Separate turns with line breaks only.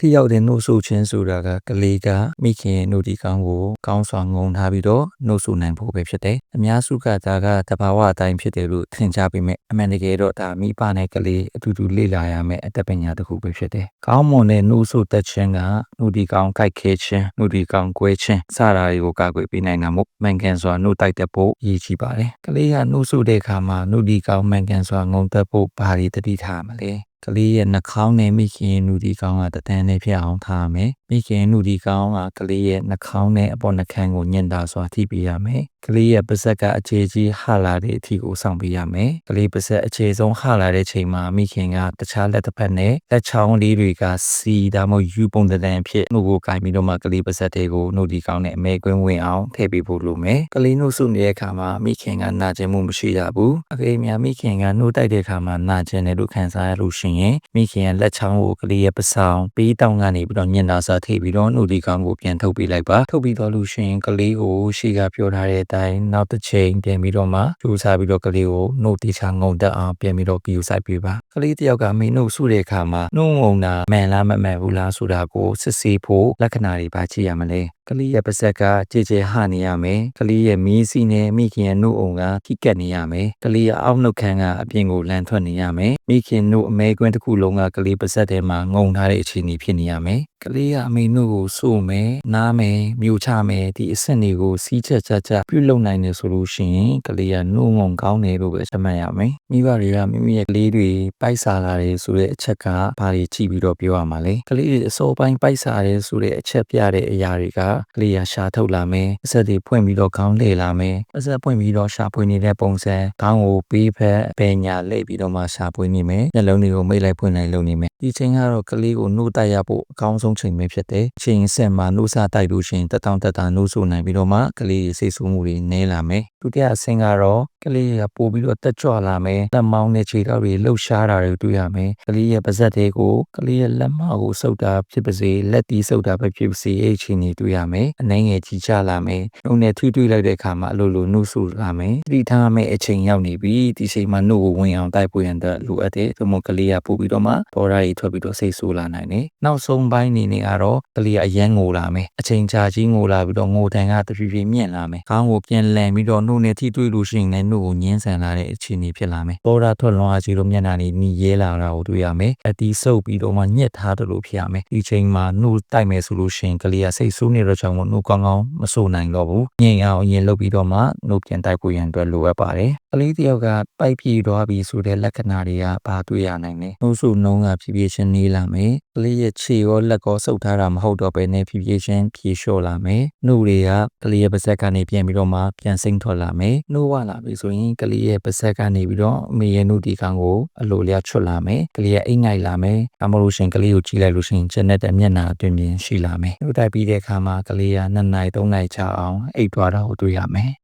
ထိရောက်တဲ့နှုတ်ဆိုခြင်းဆိုတာကကလေးကမိခင်ရဲ့နှုတ်ဒီကောင်းကိုကောင်းစွာငုံထားပြီးတော့နှုတ်ဆိုနိုင်ဖို့ပဲဖြစ်တယ်။အများစုကဒါကတဘာဝအတိုင်းဖြစ်တယ်လို့ထင်ကြပေမဲ့အမှန်တကယ်တော့ဒါမိဘနဲ့ကလေးအတူတူလေ့လာရမယ့်အတတ်ပညာတစ်ခုပဲဖြစ်တယ်။ကောင်းမွန်တဲ့နှုတ်ဆိုတတ်ခြင်းကနှုတ်ဒီကောင်းကြိုက်ခဲခြင်းနှုတ်ဒီကောင်းကွဲခြင်းစတာတွေကိုကာကွယ်ပေးနိုင်တာမို့မှန်ကန်စွာနှုတ်တိုက်တဲ့ဖို့ရည်ကြီးပါတယ်။ကလေးကနှုတ်ဆိုတဲ့အခါမှာနှုတ်ဒီကောင်းမှန်ကန်စွာငုံသက်ဖို့ဘာတွေတတိထားမလဲ။ ကလေးရဲ့နှာခေါင်းနဲ့မိခင်ရဲ့နှုတ်ဒီကောင်းကတန်းနဲ့ဖြစ်အောင်ထားရမယ်။မိခင်နှုတ်ဒီကောင်းကကလေးရဲ့နှာခေါင်းနဲ့အပေါ်နှာခမ်းကိုညှင်တာစွာထိပေးရမယ်။ကလေးရဲ့ပါးစပ်ကအခြေကြီးဟလာတဲ့အထိကိုစောင့်ပေးရမယ်။ကလေးပါးစပ်အခြေဆုံးဟလာတဲ့ချိန်မှာမိခင်ကတခြားလက်တစ်ဖက်နဲ့လက်ချောင်းလေးတွေကစီဒါမှမဟုတ်ယူပုံတန်ဖြစ်နှုတ်ကိုကင်ပြီးတော့မှကလေးပါးစပ်တွေကိုနှုတ်ဒီကောင်းနဲ့အမဲကွင်းဝင်အောင်ထည့်ပေးဖို့လိုမယ်။ကလေးနှုတ်ဆုနေတဲ့အခါမှာမိခင်ကနာကျင်မှုမရှိရဘူး။အဖေများမိခင်ကနှုတ်တိုက်တဲ့အခါမှာနာကျင်တယ်လို့ခံစားရလို့ရှိရင်မိခင်ရဲ့လက်ချောင်းကိုကလေးရဲ့ပဆောင်ပေးတောင်းကနေပြီးတော့ညင်တာစားထိပ်ပြီးတော့နှုတ်ဒီကောင်းကိုပြန်ထုတ်ပေးလိုက်ပါထုတ်ပြီးတော့လို့ရှိရင်ကလေးကိုရှေ့ကပြောထားတဲ့အတိုင်းနောက်တစ်ချိန်ပြန်ပြီးတော့မှကြိုးစားပြီးတော့ကလေးကိုနှုတ်တိချငုံတက်အောင်ပြန်ပြီးတော့ကြည့်ဆိုင်ပေးပါက လေးတယောက်ကမင်းနှုတ်ဆုတဲ့အခါမှာနှုတ်ငုံတာမှန်လားမမှန်ဘူးလားဆိုတာကိုစစ်ဆေးဖို့လက္ခဏာတွေပါကြည့်ရမလဲကလေးရဲ့ပါးစပ်ကကြည်ကြဲဟနေရမယ်ကလေးရဲ့မီးစီနဲ့မိခင်ရဲ့နှုတ်အုံကခိကက်နေရမယ်ကလေးရဲ့အောက်နှုတ်ခမ်းကအပြင်ကိုလန်ထွက်နေရမယ်မိခင်နှုတ်အမဲကွင်းတစ်ခုလုံးကကလေးပါးစပ်ထဲမှာငုံထားတဲ့အခြေအနေဖြစ်နေရမယ်ကလေးကအမေနှုတ်ကိုစိုးမယ်နားမယ်မြူချမယ်ဒီအဆင့်တွေကိုစီးချက်ချက်ချက်ပြုလုပ်နိုင်တယ်ဆိုလို့ရှိရင်ကလေးကနှုတ်ငုံကောင်းတယ်လို့ပဲသတ်မှတ်ရမယ်မိဘတွေကမိမိရဲ့ကလေးတွေပိုက်စားလာတယ်ဆိုတဲ့အချက်ကဘာတွေကြည့်ပြီးတော့ပြောရမှာလဲကလေးတွေအစောပိုင်းပိုက်စားတယ်ဆိုတဲ့အချက်ပြတဲ့အရာတွေကကလေးရရှာထုတ်လာမယ်အဆက်တွေဖွင့်ပြီးတော့ခေါင်းလှည့်လာမယ်အဆက်ဖွင့်ပြီးတော့ရှာဖွေနေတဲ့ပုံစံခေါင်းကိုပေးဖက်ပညာလှည့်ပြီးတော့မှရှာဖွေနေမယ်မျက်လုံးတွေကိုမိတ်လိုက်ဖွင့်လိုက်လုပ်နေမယ်ဒီချိန်ကတော့ကလေးကိုနှုတ်တိုက်ရဖို့အကောင်းဆုံးချိန်ပဲဖြစ်တယ်ချိန်ဆက်မှာနှုတ်စားတိုက်လို့ရှိရင်တက်တောင့်တက်တာနှုတ်ဆိုနိုင်ပြီးတော့မှကလေးရဲ့စိတ်ဆိုးမှုတွေနည်းလာမယ်ဒုတိယအဆင့်ကတော့ကလေးကပို့ပြီးတော့တက်ကြွလာမယ်လက်မောင်းနဲ့ခြေထောက်တွေလှုပ်ရှားတာတွေတွေ့ရမယ်ကလေးရဲ့ပါးစပ်တွေကိုကလေးရဲ့လက်မကိုစုပ်တာဖြစ်ပါစေလက်တီးစုပ်တာပဲဖြစ်ပါစေအဲ့အချိန်တွေတွေ့ရမယ်အနှဲငယ်ကြီးချလာမယ်နှုတ်နဲ့ထွေးထွေးလိုက်တဲ့အခါမှာအလိုလိုနှုတ်ဆူလာမယ်သတိထားမယ်အချိန်ရောက်နေပြီဒီချိန်မှာနှုတ်ကိုဝင်အောင်တိုက်ပွေရန်အတွက်လိုအပ်တယ်သို့မဟုတ်ကလေးကပို့ပြီးတော့မှဘော်ရာကြီးထွက်ပြီးတော့စိတ်ဆိုးလာနိုင်တယ်နောက်ဆုံးပိုင်းနေနေကတော့ကလေးကအရန်ငိုလာမယ်အချိန်ကြာကြီးငိုလာပြီးတော့ငိုတန်ကတဖြည်းဖြည်းမြင့်လာမယ်ခေါင်းကိုပြန်လန်ပြီးတော့နှုတ်နဲ့ထိတွေ့လို့ရှိရင်လည်းနှုတ်ကိုညှင်းဆန်လာတဲ့အခြေအနေဖြစ်လာမယ်ဘော်ရာထွက်လွန်အားကြီးလို့မျက်နှာတွေနီရဲလာတာကိုတွေ့ရမယ်အတီးဆုပ်ပြီးတော့မှညှက်ထားတယ်လို့ဖြစ်ရမယ်ဒီချိန်မှာနှုတ်တိုက်မယ်ဆိုလို့ရှိရင်ကလေးကစိတ်ဆိုးနေတော့ကြောင့်မို့နှုတ်ကောင်းကောင်းမဆိုနိုင်တော့ဘူးငြိမ်အောင်အရင်လုပ်ပြီးတော့မှနှုတ်ပြန်တိုက်ဖို့ရန်အတွက်လိုအပ်ပါတယ်ကလေးတယောက်ကပိုက်ပြေသွားပြီဆိုတဲ့လက္ခဏာတွေကဘာတွေ့ရနိုင်လဲနှုတ်ဆုနှုံးကဖြည်းဖြည်းချင်းနေလာမယ်ကလေးရဲ့ခြေရောလက်ကောဆုပ်ထားတာမဟုတ်တော့ဘဲနဲ့ဖြည်းဖြည်းချင်းဖြေလျှော့လာမယ်နှုတ်တွေကကလေးရဲ့ပါးစပ်ကနေပြန်ပြီးတော့မှပြန်စိမ့်ထွက်လာမယ်နှုတ်ဝလာပြီဆိုရင်ကလေးရဲ့ပါးစပ်ကနေပြီးတော့အမေရဲ့နှုတ်ဒီကောင်ကိုအလိုလျာချွတ်လာမယ်ကလေးရဲ့အိတ်ငိုက်လာမယ်အမလို့ရှင်ကလေးကိုကြည့်လိုက်လို့ရှိရင်ချက်နဲ့တဲ့မျက်နှာအတွင်ပြင်ရှိလာမယ်နှုတ်တိုက်ပြီးတဲ့အခါမှာကလေးက2နိုင်3နိုင်ချအောင်အိတ်သွားတာကိုတွေ့ရမယ်